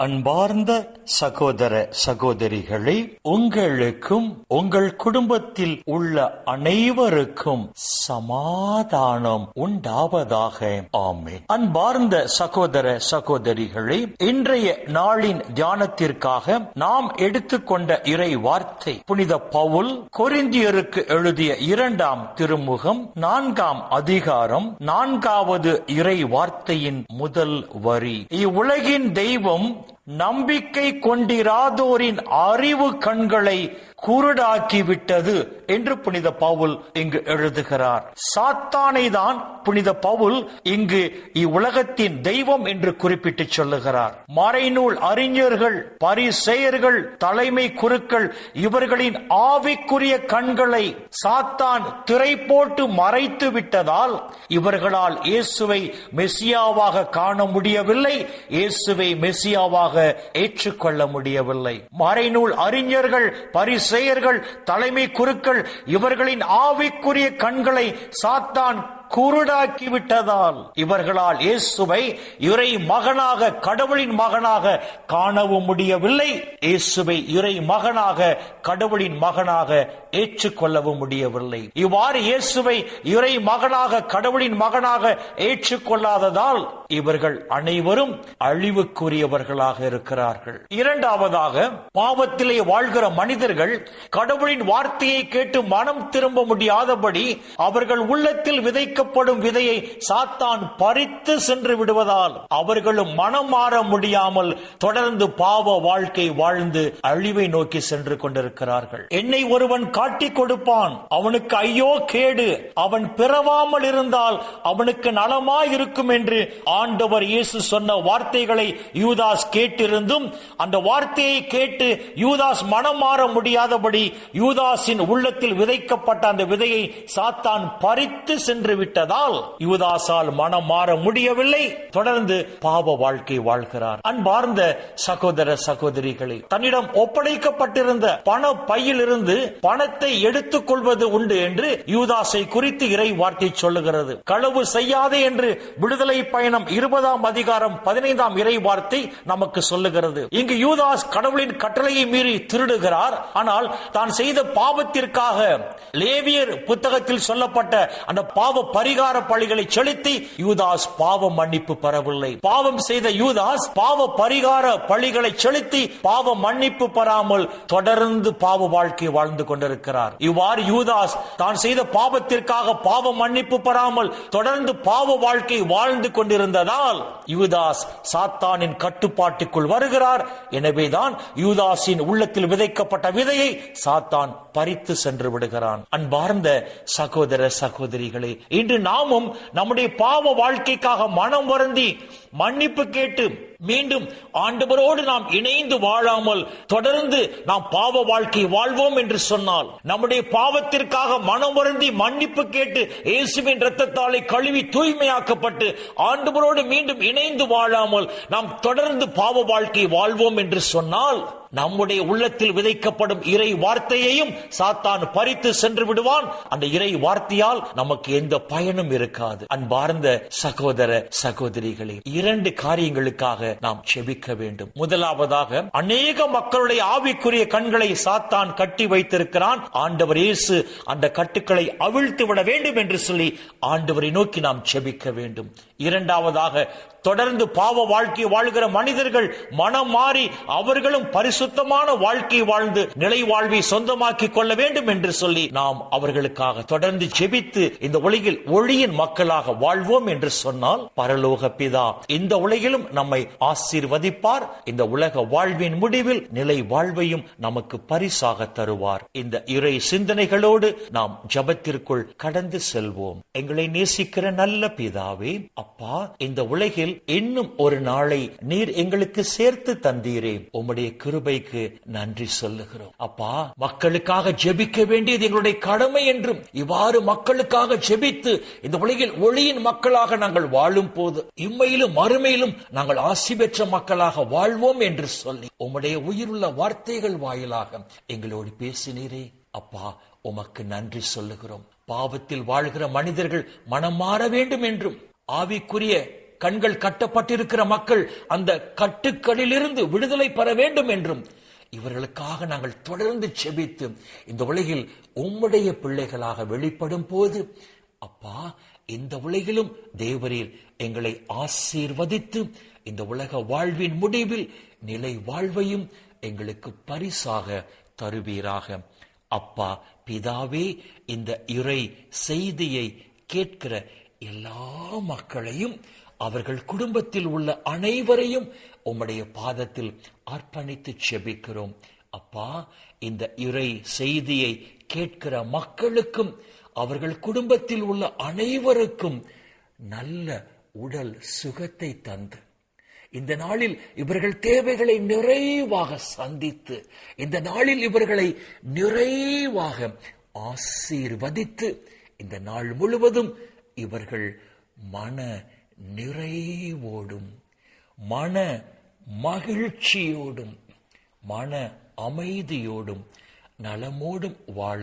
அன்பார்ந்த சகோதர சகோதரிகளே உங்களுக்கும் உங்கள் குடும்பத்தில் உள்ள அனைவருக்கும் சமாதானம் உண்டாவதாக. ஆமேன். அன்பார்ந்த சகோதர சகோதரிகளே இன்றைய நாளின் தியானத்திற்காக நாம் எடுத்துக்கொண்ட இறை வார்த்தை புனித பவுல் கொரிந்தியருக்கு எழுதிய இரண்டாம் திருமுகம் நான்காம் அதிகாரம் நான்காவது இறை வார்த்தையின் முதல் வரி. இவ்வுலகின் தெய்வம் நம்பிக்கை கொண்டிராதோரின் அறிவு கண்களை குருடாக்கி விட்டது என்று புனித பவுல் இங்கு எழுதுகிறார். சாத்தானை தான் புனித பவுல் இங்கு இவ்வுலகத்தின் தெய்வம் என்று குறிப்பிட்டு சொல்லுகிறார். மறைநூல் அறிஞர்கள் பரிசெயர்கள் தலைமை குருக்கள் இவர்களின் ஆவிக்குரிய கண்களை சாத்தான் திரை போட்டு மறைத்து விட்டதால் இவர்களால் இயேசுவை மெசியாவாக காண முடியவில்லை இயேசுவை மெசியாவாக ஏற்றுக்கொள்ள முடியவில்லை. மறைநூல் அறிஞர்கள் பரிசு செயர்கள் தலைமை குருக்கள் இவர்களின் ஆவிக்குரிய கண்களை சாத்தான் குருடாக்கி விட்டதால் இவர்களால் இயேசுவை இறை மகனாக கடவுளின் மகனாக காணவும் முடியவில்லை. இயேசுவை இறை மகனாக கடவுளின் மகனாக ஏற்றுக்கொள்ளவும் முடியவில்லை. இவ்வாறு இயேசுவை இறை மகனாக கடவுளின் மகனாக ஏற்றுக்கொள்ளாததால் இவர்கள் அனைவரும் அழிவுக்குரியவர்களாக இருக்கிறார்கள். இரண்டாவதாக பாவத்திலே வாழ்கிற மனிதர்கள் கடவுளின் வார்த்தையை கேட்டு மனம் திரும்ப முடியாதபடி அவர்கள் உள்ளத்தில் விதைக்கப்படும் விதையை சாத்தான் பறித்து சென்று விடுவதால் அவர்களும் மனம் மாற முடியாமல் தொடர்ந்து பாவ வாழ்க்கை வாழ்ந்து அழிவை நோக்கி சென்று கொண்டிருக்கிறார்கள். என்னை ஒருவன் காட்டி கொடுப்பான். அவனுக்கு ஐயோ கேடு. அவன் பிறவாமல் இருந்தால் அவனுக்கு நலமாய் இருக்கும் என்று ஆண்டவர் இயேசு சொன்ன வார்த்தைகளை யூதாஸ் கேட்டிருந்தும் அந்த வார்த்தையை கேட்டு யூதாஸ் மனம் மாற முடியாதபடி யூதாஸின் உள்ளத்தில் விதைக்கப்பட்ட அந்த விதையை சாத்தான் பறித்து சென்று விட்டு விட்டதால் யுவதாசால் மனம் மாற முடியவில்லை. தொடர்ந்து பாவ வாழ்க்கை வாழ்கிறார். அன்பார்ந்த சகோதர சகோதரிகளை தன்னிடம் ஒப்படைக்கப்பட்டிருந்த பண பையிலிருந்து பணத்தை எடுத்துக் கொள்வது உண்டு என்று யூதாஸை குறித்து இறை வார்த்தை சொல்லுகிறது. களவு செய்யாதே என்று விடுதலை பயணம் இருபதாம் அதிகாரம் பதினைந்தாம் இறை வார்த்தை நமக்கு சொல்லுகிறது. இங்கு யூதாஸ் கடவுளின் கட்டளையை மீறி திருடுகிறார். ஆனால் தான் செய்த பாவத்திற்காக லேவியர் புத்தகத்தில் சொல்லப்பட்ட அந்த பாவ பரிகார பழிகளை செலுத்தி யூதாஸ் பாவ மன்னிப்பு பெறவில்லை. பாவம் செய்த யூதாஸ் பாவ பரிகார பழிகளை செலுத்தி பாவ மன்னிப்பு பெறாமல் தொடர்ந்து பாவ வாழ்க்கை வாழ்ந்து கொண்டிருக்கிறார். இவ்வாறு யூதாஸ் தான் செய்த பாவத்திற்காக பாவ மன்னிப்பு பெறாமல் தொடர்ந்து பாவ வாழ்க்கை வாழ்ந்து கொண்டிருந்ததால் யூதாஸ் சாத்தானின் கட்டுப்பாட்டுக்குள் வருகிறார். எனவேதான் யூதாஸின் உள்ளத்தில் விதைக்கப்பட்ட விதையை சாத்தான் பறித்து சென்று விடுகிறான். அன்பார்ந்த சகோதர சகோதரிகளே இன்று நாமும் நம்முடைய பாவ வாழ்க்கைக்காக மனம் வருந்தி மன்னிப்பு கேட்டு மீண்டும் ஆண்டவரோடு நாம் இணைந்து வாழாமல் தொடர்ந்து நாம் பாவ வாழ்க்கை வாழ்வோம் என்று சொன்னால் நம்முடைய பாவத்திற்காக மனம் வருந்தி மன்னிப்பு கேட்டு இயேசுவின் இரத்தத்தாலே கழுவி தூய்மையாக்கப்பட்டு ஆண்டவரோடு மீண்டும் இணைந்து வாழாமல் நாம் தொடர்ந்து பாவ வாழ்க்கை வாழ்வோம் என்று சொன்னால் நம்முடைய உள்ளத்தில் விதைக்கப்படும் இறை வார்த்தையையும் சாத்தான் பறித்து சென்று விடுவான். அந்த இறை வார்த்தையால் நமக்கு எந்த பயனும் இருக்காது. அன்பார்ந்த சகோதர சகோதரிகளே இரண்டு காரியங்களுக்காக நாம் செபிக்க வேண்டும். முதலாவதாக அநேக மக்களுடைய ஆவிக்குரிய கண்களை சாத்தான் கட்டி வைத்திருக்கிறான். ஆண்டவர் இயேசு அந்த கட்டுக்களை அவிழ்த்து விட வேண்டும் என்று சொல்லி ஆண்டவரை நோக்கி நாம் செபிக்க வேண்டும். இரண்டாவதாக தொடர்ந்து பாவ வாழ்க்கை வாழ்கிற மனிதர்கள் மனம் மாறி அவர்களும் பரிசுத்தமான வாழ்க்கை வாழ்ந்து நிலை வாழ்வை சொந்தமாக்கி கொள்ள வேண்டும் என்று சொல்லி நாம் அவர்களுக்காக தொடர்ந்து ஜெபித்து இந்த உலகில் ஒளியின் மக்களாக வாழ்வோம் என்று சொன்னால் பரலோக பிதா இந்த உலகிலும் நம்மை ஆசீர்வதிப்பார். இந்த உலக வாழ்வின் முடிவில் நிலை வாழ்வையும் நமக்கு பரிசாக தருவார். இந்த இறை சிந்தனைகளோடு நாம் ஜபத்திற்குள் கடந்து செல்வோம். எங்களை நேசிக்கிற நல்ல பிதாவே அப்பா இந்த உலகில் இன்னும் ஒரு நாளை நீர் எங்களுக்கு சேர்த்து தந்தீரே. உம்முடைய கிருபைக்கு நன்றி சொல்லுகிறோம். அப்பா மக்களுக்காக ஜெபிக்க வேண்டியது எங்களுடைய கடமை என்றும் இவ்வாறு மக்களுக்காக ஜெபித்து இந்த உலகில் ஒளியின் மக்களாக நாங்கள் வாழும் போது இம்மையிலும் மறுமையிலும் நாங்கள் ஆசி பெற்ற மக்களாக வாழ்வோம் என்று சொல்லி உம்முடைய உயிருள்ள வார்த்தைகள் வாயிலாக எங்களோடு பேசினீரே. அப்பா உமக்கு நன்றி சொல்லுகிறோம். பாவத்தில் வாழ்கிற மனிதர்கள் மனம் மாற வேண்டும் என்றும் ஆவிக்குரிய கண்கள் கட்டப்பட்டிருக்கிற மக்கள் அந்த கட்டுக்களிலிருந்து விடுதலை பெற வேண்டும் என்றும் இவர்களுக்காக நாங்கள் தொடர்ந்து செபித்து இந்த உலகில் உம்முடைய பிள்ளைகளாக வெளிப்படும் போது அப்பா இந்த உலகிலும் தேவரீர் எங்களை ஆசீர்வதித்து இந்த உலக வாழ்வின் முடிவில் நிலை வாழ்வையும் எங்களுக்கு பரிசாக தருவீராக. அப்பா பிதாவே இந்த இறை செய்தியை கேட்கிற எல்லா மக்களையும் அவர்கள் குடும்பத்தில் உள்ள அனைவரையும் உம்முடைய பாதத்தில் அர்ப்பணித்து செபிக்கிறோம். அப்பா இந்த இறை செய்தியை கேட்கிற மக்களுக்கும் அவர்கள் குடும்பத்தில் உள்ள அனைவருக்கும் நல்ல உடல் சுகத்தை தந்து இந்த நாளில் இவர்கள் தேவைகளை நிறைவாக சந்தித்து இந்த நாளில் இவர்களை நிறைவாக ஆசீர்வதித்து இந்த நாள் முழுவதும் இவர்கள் மன நிறைவோடும் மன மகிழ்ச்சியோடும் மன அமைதியோடும் நலமோடும் வாழ